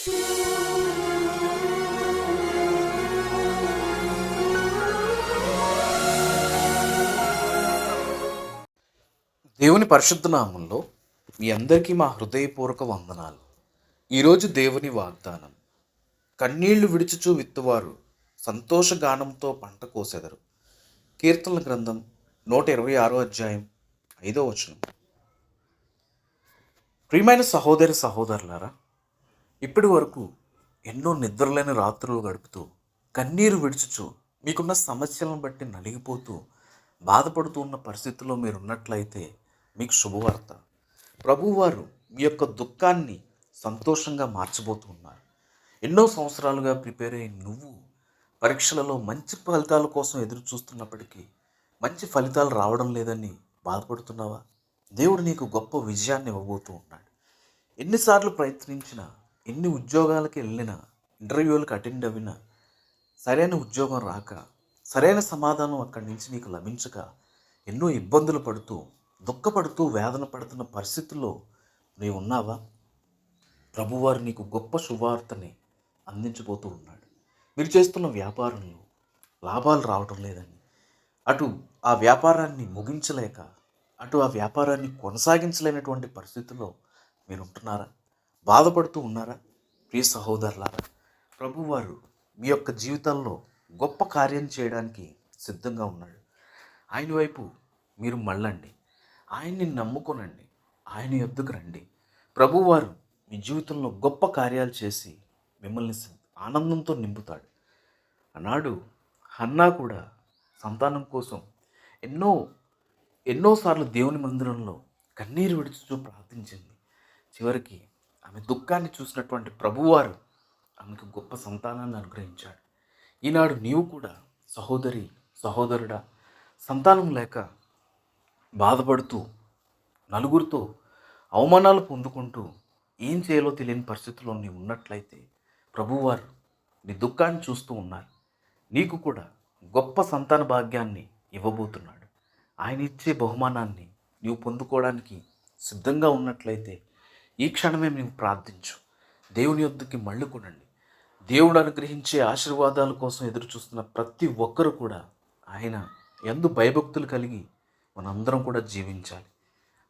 దేవుని పరిశుద్ధ నామంలో మీ అందరికీ మా హృదయపూర్వక వందనాలు. ఈరోజు దేవుని వాగ్దానం కన్నీళ్ళు విడుచుచూ విత్తువారు సంతోషగానంతో పంట కోసెదరు. కీర్తనల గ్రంథం నూట ఇరవై ఆరో అధ్యాయం ఐదో వచనం. ప్రియమైన సహోదరి సహోదరులారా ఇప్పటి వరకు ఎన్నో నిద్రలేని రాత్రులు గడుపుతూ కన్నీరు విడుచుచు మీకున్న సమస్యలను బట్టి నలిగిపోతూ బాధపడుతూ ఉన్న పరిస్థితుల్లో మీరు ఉన్నట్లయితే మీకు శుభవార్త. ప్రభువారు మీ యొక్క దుఃఖాన్ని సంతోషంగా మార్చబోతూ ఉన్నారు. ఎన్నో సంవత్సరాలుగా ప్రిపేర్ అయ్యి నువ్వు పరీక్షలలో మంచి ఫలితాల కోసం ఎదురు చూస్తున్నప్పటికీ మంచి ఫలితాలు రావడం లేదని బాధపడుతున్నావా? దేవుడు నీకు గొప్ప విజయాన్ని ఇవ్వబోతూ ఉన్నాడు. ఎన్నిసార్లు ప్రయత్నించినా ఎన్ని ఉద్యోగాలకు వెళ్ళినా ఇంటర్వ్యూలకు అటెండ్ అవినా సరైన ఉద్యోగం రాక సరైన సమాధానం అక్కడి నుంచి నీకు లభించక ఎన్నో ఇబ్బందులు పడుతూ దుఃఖపడుతూ వేదన పడుతున్న పరిస్థితుల్లో నీవు ఉన్నావా? ప్రభువారు నీకు గొప్ప శుభవార్తని అందించబోతూ ఉన్నాడు. మీరు చేస్తున్న వ్యాపారంలో లాభాలు రావటం లేదని అటు ఆ వ్యాపారాన్ని ముగించలేక అటు ఆ వ్యాపారాన్ని కొనసాగించలేనటువంటి పరిస్థితుల్లో మీరు ఉంటున్నారా బాధపడుతూ ఉన్నారా? ప్రియ సహోదరులారా ప్రభువారు మీ యొక్క జీవితంలో గొప్ప కార్యం చేయడానికి సిద్ధంగా ఉన్నాడు. ఆయన వైపు మీరు మళ్ళండి. ఆయన్ని నమ్ముకొనండి. ఆయన యొద్దకు రండి. ప్రభువారు మీ జీవితంలో గొప్ప కార్యాలు చేసి మిమ్మల్ని ఆనందంతో నింపుతాడు. ఆనాడు హన్నా కూడా సంతానం కోసం ఎన్నో ఎన్నోసార్లు దేవుని మందిరంలో కన్నీరు విడుచుతూ ప్రార్థించింది. చివరికి ఆమె దుఃఖాన్ని చూసినటువంటి ప్రభువారు ఆమెకు గొప్ప సంతానాన్ని అనుగ్రహించాడు. ఈనాడు నీవు కూడా సహోదరి సహోదరుడా సంతానం లేక బాధపడుతూ నలుగురితో అవమానాలు పొందుకుంటూ ఏం చేయాలో తెలియని పరిస్థితుల్లో నీవు ఉన్నట్లయితే ప్రభువారు నీ దుఃఖాన్ని చూస్తూ ఉన్నారు. నీకు కూడా గొప్ప సంతాన భాగ్యాన్ని ఇవ్వబోతున్నాడు. ఆయన ఇచ్చే బహుమానాన్ని నీవు పొందుకోవడానికి సిద్ధంగా ఉన్నట్లయితే ఈ క్షణమే నీవు ప్రార్థించు. దేవుని యొద్దకి మళ్ళుకొనండి దేవుడు అనుగ్రహించే ఆశీర్వాదాల కోసం ఎదురు చూస్తున్న ప్రతి ఒక్కరు కూడా ఆయన ఎందు భయభక్తులు కలిగి మనందరం కూడా జీవించాలి.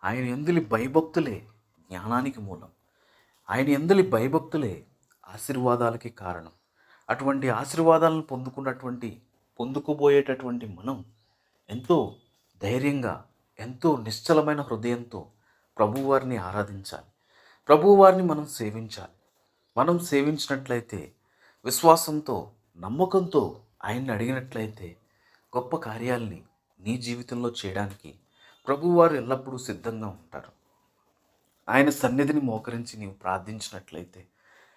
ఆయన ఎందులి భయభక్తులే జ్ఞానానికి మూలం. ఆయన ఎందులి భయభక్తులే ఆశీర్వాదాలకి కారణం. అటువంటి ఆశీర్వాదాలను పొందుకున్నటువంటి పొందుకుపోయేటటువంటి మనం ఎంతో ధైర్యంగా ఎంతో నిశ్చలమైన హృదయంతో ప్రభువారిని ఆరాధించాలి. ప్రభువారిని మనం సేవించాలి. మనం సేవించినట్లయితే విశ్వాసంతో నమ్మకంతో ఆయన్ని అడిగినట్లయితే గొప్ప కార్యాల్ని నీ జీవితంలో చేయడానికి ప్రభువారు ఎల్లప్పుడూ సిద్ధంగా ఉంటారు. ఆయన సన్నిధిని మోకరించి నీవు ప్రార్థించినట్లయితే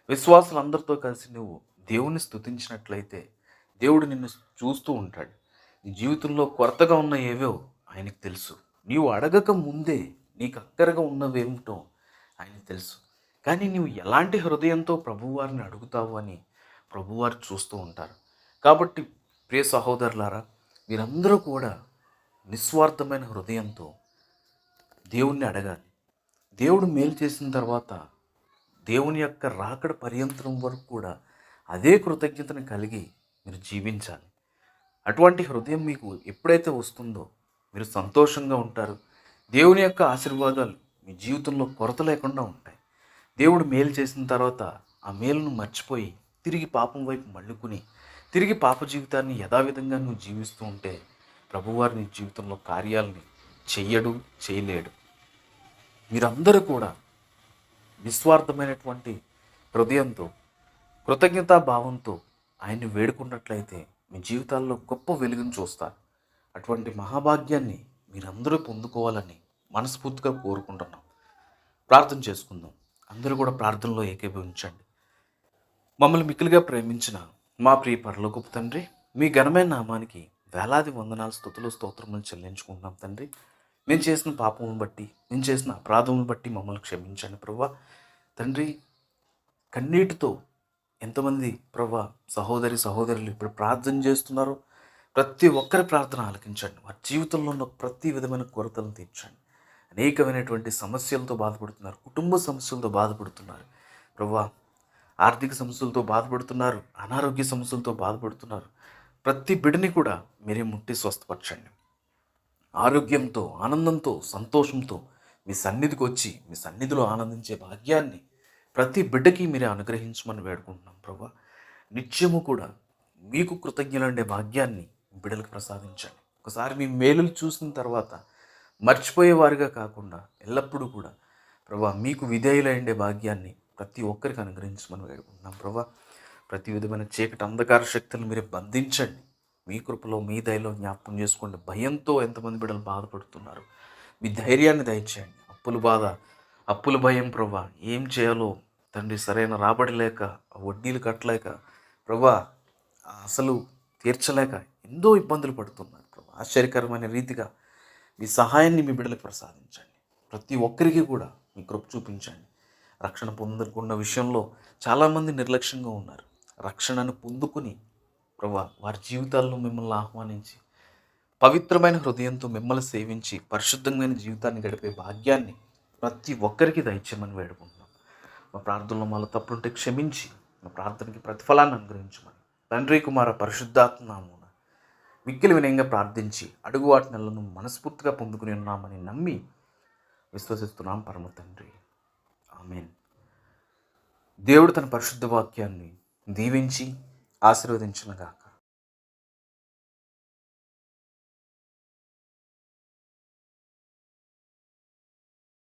విశ్వాసులందరితో కలిసి నువ్వు దేవుని స్తుతించినట్లయితే దేవుడు నిన్ను చూస్తూ ఉంటాడు. నీ జీవితంలో కొరతగా ఉన్న ఏవో ఆయనకు తెలుసు. నీవు అడగక ముందే నీకు అక్కరగా ఉన్నవేమిటో ఆయన తెలుసు. కానీ నీవు ఎలాంటి హృదయంతో ప్రభువారిని అడుగుతావు అని ప్రభువారు చూస్తూ ఉంటారు. కాబట్టి ప్రియ సహోదరులారా మీరందరూ కూడా నిస్వార్థమైన హృదయంతో దేవుణ్ణి అడగాలి. దేవుడు మేలు చేసిన తర్వాత దేవుని యొక్క రాకడ పర్యంతరం వరకు కూడా అదే కృతజ్ఞతను కలిగి మీరు జీవించాలి. అటువంటి హృదయం మీకు ఎప్పుడైతే వస్తుందో మీరు సంతోషంగా ఉంటారు. దేవుని యొక్క ఆశీర్వాదాలు మీ జీవితంలో కొరత లేకుండా ఉంటాయి. దేవుడు మేలు చేసిన తర్వాత ఆ మేలును మర్చిపోయి తిరిగి పాపం వైపు మళ్ళుకుని తిరిగి పాప జీవితాన్ని యథావిధంగా నువ్వు జీవిస్తూ ఉంటే ప్రభువారి నీ జీవితంలో కార్యాలని చెయ్యడు చేయలేడు. మీరందరూ కూడా నిస్వార్థమైనటువంటి హృదయంతో కృతజ్ఞతా భావంతో ఆయన్ని వేడుకున్నట్లయితే మీ జీవితాల్లో గొప్ప వెలుగును చూస్తారు. అటువంటి మహాభాగ్యాన్ని మీరందరూ పొందుకోవాలని మనస్ఫూర్తిగా కోరుకుంటున్నాం. ప్రార్థన చేసుకుందాం. అందరూ కూడా ప్రార్థనలో ఏకీభవించండి. మమ్మల్ని మిక్కిలిగా ప్రేమించిన మా ప్రియ పరలోకపు తండ్రి మీ ఘనమైన నామానికి వేలాది వందనాలు స్థుతులు స్తోత్రములు చెల్లించుకుంటున్నాం తండ్రి. మేము చేసిన పాపమును బట్టి మేము చేసిన అపరాధమును బట్టి మమ్మల్ని క్షమించండి ప్రభా తండ్రి కన్నీటితో ఎంతమంది ప్రభా సహోదరి సహోదరులు ఇప్పుడు ప్రార్థన చేస్తున్నారో ప్రతి ఒక్కరి ప్రార్థన ఆలకించండి. వారి జీవితంలో ఉన్న ప్రతి విధమైన కొరతలను తీర్చండి. అనేకమైనటువంటి సమస్యలతో బాధపడుతున్నారు. కుటుంబ సమస్యలతో బాధపడుతున్నారు. ప్రభా ఆర్థిక సమస్యలతో బాధపడుతున్నారు. అనారోగ్య సమస్యలతో బాధపడుతున్నారు. ప్రతి బిడ్డని కూడా మీరే ముట్టి స్వస్థపరచండి. ఆరోగ్యంతో ఆనందంతో సంతోషంతో మీ సన్నిధికి వచ్చి మీ సన్నిధిలో ఆనందించే భాగ్యాన్ని ప్రతి బిడ్డకి మీరే అనుగ్రహించమని వేడుకుంటున్నాం ప్రభా. నిత్యము కూడా మీకు కృతజ్ఞులండే భాగ్యాన్ని బిడ్డలకు ప్రసాదించండి. ఒకసారి మీ మేలులు చూసిన తర్వాత మర్చిపోయేవారుగా కాకుండా ఎల్లప్పుడూ కూడా ప్రభా మీకు విధేయులైండే భాగ్యాన్ని ప్రతి ఒక్కరికి అనుగ్రహించమని వేడుకుంటున్నాం. ప్రభా ప్రతి విధమైన చీకటి అంధకార శక్తులను మీరే బంధించండి. మీ కృపలో మీ దయలో జ్ఞాపకం చేసుకోండి. భయంతో ఎంతమంది బిడ్డలు బాధపడుతున్నారు. మీ ధైర్యాన్ని దయచేయండి. అప్పుల బాధ అప్పుల భయం ప్రభా ఏం చేయాలో తండ్రి సరైన రాబడి లేక వడ్డీలు కట్టలేక ప్రభా అసలు తీర్చలేక ఎన్నో ఇబ్బందులు పడుతున్నారు. ప్రభా ఆశ్చర్యకరమైన రీతిగా మీ సహాయాన్ని మీ బిడ్డలకు ప్రసాదించండి. ప్రతి ఒక్కరికి కూడా మీ కృప చూపించండి. రక్షణ పొందకున్న విషయంలో చాలామంది నిర్లక్ష్యంగా ఉన్నారు. రక్షణను పొందుకుని ప్రభా వారి జీవితాల్లో మిమ్మల్ని ఆహ్వానించి పవిత్రమైన హృదయంతో మిమ్మల్ని సేవించి పరిశుద్ధమైన జీవితాన్ని గడిపే భాగ్యాన్ని ప్రతి ఒక్కరికి దయచేయమని వేడుకుంటున్నాం. మా ప్రార్థనలో మళ్ళీ తప్పులుంటే క్షమించి మా ప్రార్థనకి ప్రతిఫలాన్ని అనుగ్రహించమని. తండ్రి కుమార పరిశుద్ధాత్మ మిక్కిలి వినయంగా ప్రార్థించి అడుగు వాటి మనస్ఫూర్తిగా పొందుకుని ఉన్నామని నమ్మి విశ్వసిస్తున్నాం పరమ తండ్రి. ఆమెన్. దేవుడు తన పరిశుద్ధ వాక్యాన్ని దీవించి ఆశీర్వదించినగాక.